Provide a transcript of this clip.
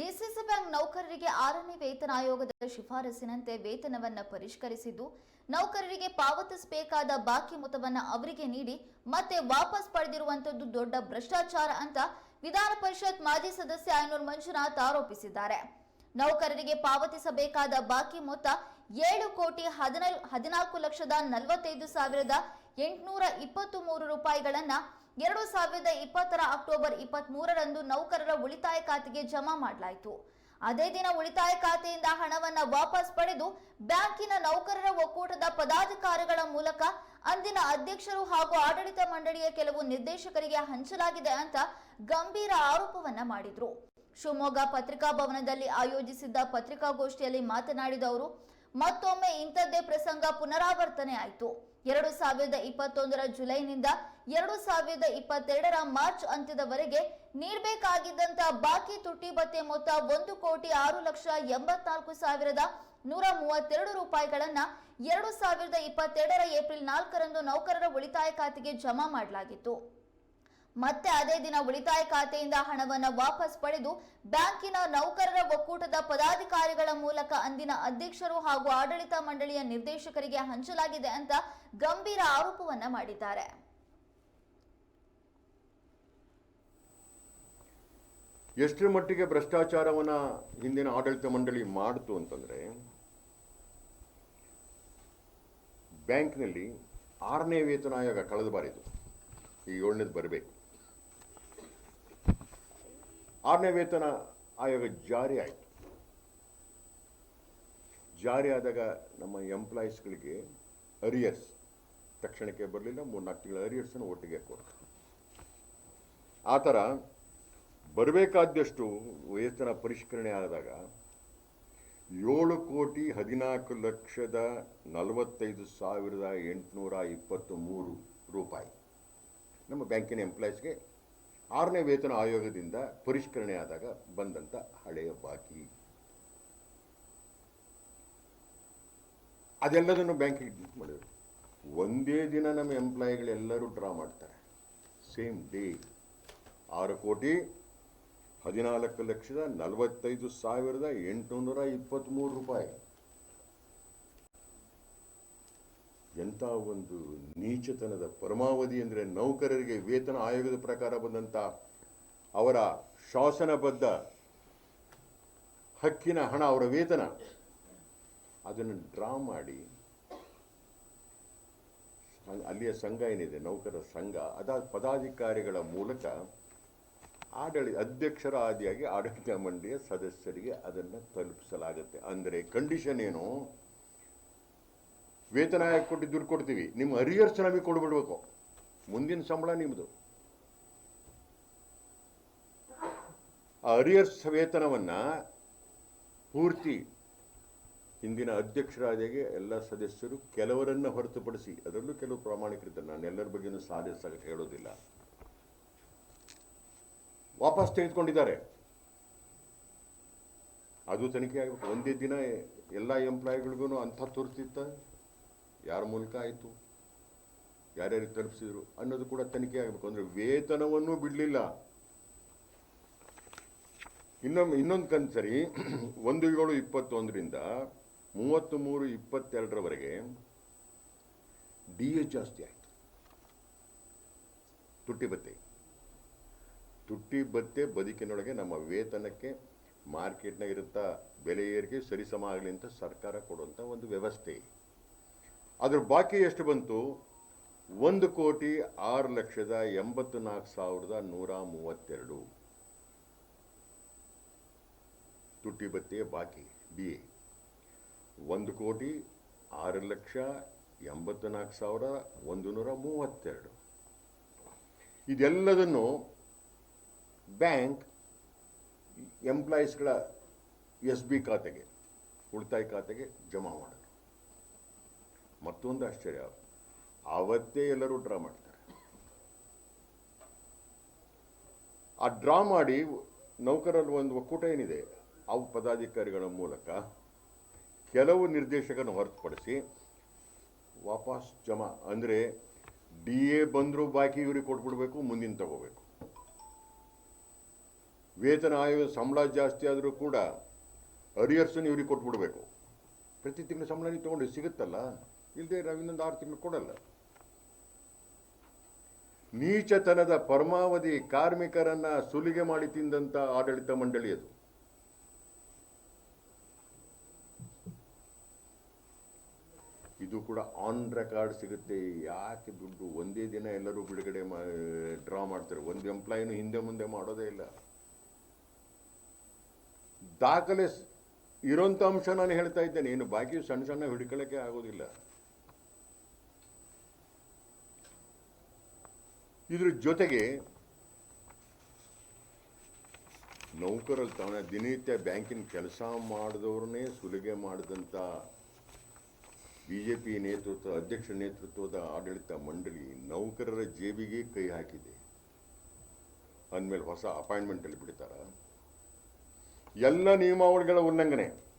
DCC bank ನೌಕರರಿಗೆ ಆರನೇ ವೇತನ ಆಯೋಗದ ಶಿಫಾರಸಿನಂತೆ ವೇತನವನ್ನ ಪರಿಷ್ಕರಿಸಿದ್ದು, ನೌಕರರಿಗೆ ಪಾವತಿಸಬೇಕಾದ ಬಾಕಿ ಮೊತ್ತವನ್ನ ಅವರಿಗೆ ನೀಡಿ ಮತ್ತೆ ವಾಪಸ್ ಪಡೆದಿರುವಂತದ್ದು ದೊಡ್ಡ ಭ್ರಷ್ಟಾಚಾರ ಅಂತ ವಿಧಾನ ಪರಿಷತ್ ಮಾಜಿ ಸದಸ್ಯ ಐನೂರು ಮಂಜುನಾಥ್ ಆರೋಪಿಸಿದ್ದಾರೆ. ನೌಕರರಿಗೆ ಪಾವತಿಸಬೇಕಾದ ಬಾಕಿ ಮೊತ್ತ ಏಳು ಕೋಟಿ ಹದಿನಾಲ್ಕು ಲಕ್ಷದ ನಲವತ್ತೈದು ಸಾವಿರದ ಎಂಟುನೂರ ಇಪ್ಪತ್ತು ಮೂರು ರೂಪಾಯಿಗಳನ್ನ ಎರಡು ಸಾವಿರದ ಇಪ್ಪತ್ತರ ಅಕ್ಟೋಬರ್ ಇಪ್ಪತ್ತ್ ಮೂರರಂದು ನೌಕರರ ಉಳಿತಾಯ ಖಾತೆಗೆ ಜಮಾ ಮಾಡಲಾಯಿತು. ಅದೇ ದಿನ ಉಳಿತಾಯ ಖಾತೆಯಿಂದ ಹಣವನ್ನು ವಾಪಸ್ ಪಡೆದು ಬ್ಯಾಂಕಿನ ನೌಕರರ ಒಕ್ಕೂಟದ ಪದಾಧಿಕಾರಿಗಳ ಮೂಲಕ ಅಂದಿನ ಅಧ್ಯಕ್ಷರು ಹಾಗೂ ಆಡಳಿತ ಮಂಡಳಿಯ ಕೆಲವು ನಿರ್ದೇಶಕರಿಗೆ ಹಂಚಲಾಗಿದೆ ಅಂತ ಗಂಭೀರ ಆರೋಪವನ್ನ ಮಾಡಿದ್ರು. ಶಿವಮೊಗ್ಗ ಪತ್ರಿಕಾ ಭವನದಲ್ಲಿ ಆಯೋಜಿಸಿದ್ದ ಪತ್ರಿಕಾಗೋಷ್ಠಿಯಲ್ಲಿ ಮಾತನಾಡಿದ ಅವರು ಮತ್ತೊಮ್ಮೆ ಇಂಥದ್ದೇ ಪ್ರಸಂಗ ಪುನರಾವರ್ತನೆ ಆಯಿತು. ಎರಡು ಸಾವಿರದ ಇಪ್ಪತ್ತೊಂದರ ಜುಲೈನಿಂದ ಎರಡು ಸಾವಿರದ ಇಪ್ಪತ್ತೆರಡರ ಮಾರ್ಚ್ ಅಂತ್ಯದವರೆಗೆ ನೀಡಬೇಕಾಗಿದ್ದಂತ ಬಾಕಿ ತುಟ್ಟಿ ಭತ್ತೆ ಮೊತ್ತ ಒಂದು ಕೋಟಿ ಆರು ಲಕ್ಷ ಎಂಬತ್ನಾಲ್ಕು ಸಾವಿರದ ನೂರ ಮೂವತ್ತೆರಡು ರೂಪಾಯಿಗಳನ್ನ ಎರಡು ಸಾವಿರದ ಇಪ್ಪತ್ತೆರಡರ ಏಪ್ರಿಲ್ ನಾಲ್ಕರಂದು ನೌಕರರ ಉಳಿತಾಯ ಖಾತೆಗೆ ಜಮಾ ಮಾಡಲಾಗಿತ್ತು. ಮತ್ತೆ ಅದೇ ದಿನ ಉಳಿತಾಯ ಖಾತೆಯಿಂದ ಹಣವನ್ನು ವಾಪಸ್ ಪಡೆದು ಬ್ಯಾಂಕಿನ ನೌಕರರ ಒಕ್ಕೂಟದ ಪದಾಧಿಕಾರಿಗಳ ಮೂಲಕ ಅಂದಿನ ಅಧ್ಯಕ್ಷರು ಹಾಗೂ ಆಡಳಿತ ಮಂಡಳಿಯ ನಿರ್ದೇಶಕರಿಗೆ ಹಂಚಲಾಗಿದೆ ಅಂತ ಗಂಭೀರ ಆರೋಪವನ್ನ ಮಾಡಿದ್ದಾರೆ. ಎಷ್ಟರ ಮಟ್ಟಿಗೆ ಭ್ರಷ್ಟಾಚಾರವನ್ನ ಹಿಂದಿನ ಆಡಳಿತ ಮಂಡಳಿ ಮಾಡ್ತು ಅಂತಂದ್ರೆ ಬ್ಯಾಂಕ್ನಲ್ಲಿ ಆರನೇ ವೇತನ ಆಯೋಗ ಕಳೆದ ಬಾರಿದು ಈ ಏಳನೇದು ಬರಬೇಕು. ಆರನೇ ವೇತನ ಆಯೋಗ ಜಾರಿ ಆಯಿತು. ಜಾರಿ ಆದಾಗ ನಮ್ಮ ಎಂಪ್ಲಾಯೀಸ್ಗಳಿಗೆ ಅರಿಯರ್ಸ್ ತಕ್ಷಣಕ್ಕೆ ಬರಲಿಲ್ಲ, ಮೂರ್ನಾಲ್ಕು ತಿಂಗಳ ಅರಿಯರ್ಸನ್ನು ಒಟ್ಟಿಗೆ ಕೊಡ್ತು. ಆ ಥರ ಬರಬೇಕಾದಷ್ಟು ವೇತನ ಪರಿಷ್ಕರಣೆ ಆದಾಗ ಏಳು ಕೋಟಿ ಹದಿನಾಲ್ಕು ಲಕ್ಷದ ನಲವತ್ತೈದು ಸಾವಿರದ ಎಂಟುನೂರ ಇಪ್ಪತ್ತು ಮೂರು ರೂಪಾಯಿ ನಮ್ಮ ಬ್ಯಾಂಕಿನ ಎಂಪ್ಲಾಯೀಸ್ಗೆ ಆರನೇ ವೇತನ ಆಯೋಗದಿಂದ ಪರಿಷ್ಕರಣೆ ಆದಾಗ ಬಂದಂಥ ಹಳೆಯ ಬಾಕಿ. ಅದೆಲ್ಲದನ್ನು ಬ್ಯಾಂಕಿಗೆ ಮಾಡಿದ್ರು. ಒಂದೇ ದಿನ ನಮ್ಮ ಎಂಪ್ಲಾಯಿಗಳೆಲ್ಲರೂ ಡ್ರಾ ಮಾಡ್ತಾರೆ. Same day. ಆರು ಕೋಟಿ, ಹದಿನಾಲ್ಕು ಲಕ್ಷದ ನಲವತ್ತೈದು ಸಾವಿರದ ಎಂಟುನೂರ ಇಪ್ಪತ್ತ್ಮೂರು ರೂಪಾಯಿ. ಎಂಥ ಒಂದು ನೀಚತನದ ಪರಮಾವಧಿ ಅಂದರೆ ನೌಕರರಿಗೆ ವೇತನ ಆಯೋಗದ ಪ್ರಕಾರ ಬಂದಂಥ ಅವರ ಶಾಸನಬದ್ಧ ಹಕ್ಕಿನ ಹಣ, ಅವರ ವೇತನ, ಅದನ್ನು ಡ್ರಾ ಮಾಡಿ. ಅಲ್ಲಿಯ ಸಂಘ ಏನಿದೆ? ನೌಕರರ ಸಂಘ. ಅದ ಪದಾಧಿಕಾರಿಗಳ ಮೂಲಕ ಆಡಳಿತ ಅಧ್ಯಕ್ಷರ ಆದಿಯಾಗಿ ಆಡಳಿತ ಮಂಡಳಿಯ ಸದಸ್ಯರಿಗೆ ಅದನ್ನು ತಲುಪಿಸಲಾಗುತ್ತೆ. ಅಂದರೆ ಕಂಡೀಷನ್ ಏನು? ವೇತನ ಹಾಕಿ ಕೊಟ್ಟು ದುಡ್ಡು ಕೊಡ್ತೀವಿ. ನಿಮ್ಮ ಅರಿಯರ್ಸ್ ನಮಗೆ ಕೊಡ್ಬಿಡ್ಬೇಕು. ಮುಂದಿನ ಸಂಬಳ ನಿಮ್ಮದು ಆ ಅರಿಯರ್ಸ್ ವೇತನವನ್ನ ಪೂರ್ತಿ ಹಿಂದಿನ ಅಧ್ಯಕ್ಷರಾದಾಗೆ ಎಲ್ಲ ಸದಸ್ಯರು ಕೆಲವರನ್ನ ಹೊರತುಪಡಿಸಿ, ಅದರಲ್ಲೂ ಕೆಲವು ಪ್ರಾಮಾಣಿಕರಿದ್ದಾರೆ. ನಾನು ಎಲ್ಲರ ಬಗ್ಗೆನೂ ಸಾಧಿಸಾಗ ಹೇಳೋದಿಲ್ಲ. ವಾಪಸ್ ತೆಗೆದುಕೊಂಡಿದ್ದಾರೆ. ಅದು ತನಿಖೆ ಆಗಬೇಕು. ಒಂದೇ ದಿನ ಎಲ್ಲ ಎಂಪ್ಲಾಯಿಗಳಿಗೂ ಅಂಥ ತೋರಿಸ್ತಿತ್ತ ಯಾರ ಮೂಲಕ ಆಯಿತು? ಯಾರ್ಯಾರಿಗೆ ತಲುಪಿಸಿದ್ರು? ಅನ್ನೋದು ಕೂಡ ತನಿಖೆ ಆಗಬೇಕು. ಅಂದರೆ ವೇತನವನ್ನು ಬಿಡಲಿಲ್ಲ. ಇನ್ನೊಮ್ಮೆ, ಇನ್ನೊಂದು ಕನ್ಸರಿ ಒಂದು ಏಳು ಇಪ್ಪತ್ತೊಂದರಿಂದ ಮೂವತ್ತು ಮೂರು ಇಪ್ಪತ್ತೆರಡರವರೆಗೆ ಡಿ ಎ ಜಾಸ್ತಿ ಆಯಿತು. ತುಟ್ಟಿ ಬತ್ತೆ. ತುಟ್ಟಿ ಬತ್ತೆ ಬದುಕಿನೊಳಗೆ ನಮ್ಮ ವೇತನಕ್ಕೆ ಮಾರ್ಕೆಟ್ನಾಗಿರುತ್ತಾ ಬೆಲೆ ಏರಿಕೆ ಸರಿಸಮ ಆಗಲಿ ಅಂತ ಸರ್ಕಾರ ಕೊಡುವಂಥ ಒಂದು ವ್ಯವಸ್ಥೆ. ಅದ್ರ ಬಾಕಿ ಎಷ್ಟು ಬಂತು? ಒಂದು ಕೋಟಿ ಆರು ಲಕ್ಷದ ಎಂಬತ್ತು ನಾಲ್ಕು ಸಾವಿರದ ನೂರ ಮೂವತ್ತೆರಡು. ತುಟ್ಟಿ ಬತ್ತಿಯ ಬಾಕಿ, ಬಿ ಎ. ಒಂದು ಕೋಟಿ ಆರು ಲಕ್ಷ ಎಂಬತ್ತು ನಾಲ್ಕು ಸಾವಿರ ಒಂದು ನೂರ ಮೂವತ್ತೆರಡು. ಇದೆಲ್ಲದನ್ನು ಬ್ಯಾಂಕ್ ಎಂಪ್ಲಾಯೀಸ್ಗಳ ಎಸ್ ಬಿ ಖಾತೆಗೆ, ಉಳಿತಾಯ ಖಾತೆಗೆ ಜಮಾ ಮಾಡೋದು ಮತ್ತೊಂದು ಆಶ್ಚರ್ಯ. ಆವತ್ತೇ ಎಲ್ಲರೂ ಡ್ರಾ ಮಾಡ್ತಾರೆ. ಆ ಡ್ರಾ ಮಾಡಿ ನೌಕರರ ಒಂದು ಒಕ್ಕೂಟ ಏನಿದೆ? ಆ ಪದಾಧಿಕಾರಿಗಳ ಮೂಲಕ ಕೆಲವು ನಿರ್ದೇಶಕನ ಹೊರತುಪಡಿಸಿ ವಾಪಸ್ ಜಮಾ. ಅಂದರೆ ಡಿ ಎ ಬಂದರೂ ಬಾಕಿ ಇವ್ರಿಗೆ ಕೊಟ್ಬಿಡ್ಬೇಕು, ಮುಂದಿನ ತಗೋಬೇಕು. ವೇತನ ಆಯೋಗ ಸಂಬಳ ಜಾಸ್ತಿ ಆದರೂ ಕೂಡ ಅರಿಯರ್ಸನ್ನು ಇವ್ರಿಗೆ ಕೊಟ್ಬಿಡ್ಬೇಕು. ಪ್ರತಿ ತಿಂಗಳು ಸಂಬಳ ನೀವು ತೊಗೊಂಡು ಸಿಗುತ್ತಲ್ಲ? ಇಲ್ಲದೆ ನಾವು ಇನ್ನೊಂದು ಆರು ತಿಂಗಳು ಕೊಡಲ್ಲ. ನೀಚತನದ ಪರಮಾವಧಿ ಕಾರ್ಮಿಕರನ್ನ ಸುಲಿಗೆ ಮಾಡಿ ತಿಂದಂತ ಆಡಳಿತ ಮಂಡಳಿ ಅದು. ಇದು ಕೂಡ ಆನ್ ರೆಕಾರ್ಡ್ ಸಿಗುತ್ತೆ. ಯಾಕೆ ದುಡ್ಡು ಒಂದೇ ದಿನ ಎಲ್ಲರೂ ಬಿಡುಗಡೆ ಡ್ರಾ ಮಾಡ್ತಾರೆ. ಒಂದು ಎಂಪ್ಲಾಯಿನೂ ಹಿಂದೆ ಮುಂದೆ ಮಾಡೋದೇ ಇಲ್ಲ. ದಾಖಲೆ ಇರೋಂಥ ಅಂಶ ನಾನು ಹೇಳ್ತಾ ಇದ್ದೇನೆ. ಏನು ಬಾಕಿ ಸಣ್ಣ ಸಣ್ಣ ಹಿಡ್ಕೊಳ್ಳೋಕ್ಕೆ ಆಗೋದಿಲ್ಲ. ಇದ್ರ ಜೊತೆಗೆ ನೌಕರಲ್ಲಿ ತಾವೇ ದಿನನಿತ್ಯ ಬ್ಯಾಂಕಿನ ಕೆಲಸ ಮಾಡಿದವ್ರನ್ನೇ ಸುಲಿಗೆ ಮಾಡಿದಂಥ ಬಿ ಜೆ ಪಿ ನೇತೃತ್ವ, ಅಧ್ಯಕ್ಷ ನೇತೃತ್ವದ ಆಡಳಿತ ಮಂಡಳಿ ನೌಕರರ ಜೇಬಿಗೆ ಕೈ ಹಾಕಿದೆ. ಅಂದಮೇಲೆ ಹೊಸ ಅಪಾಯಿಂಟ್ಮೆಂಟಲ್ಲಿ ಬಿಡ್ತಾರ. ಎಲ್ಲ ನಿಯಮಾವಳಿಗಳ ಉಲ್ಲಂಘನೆ.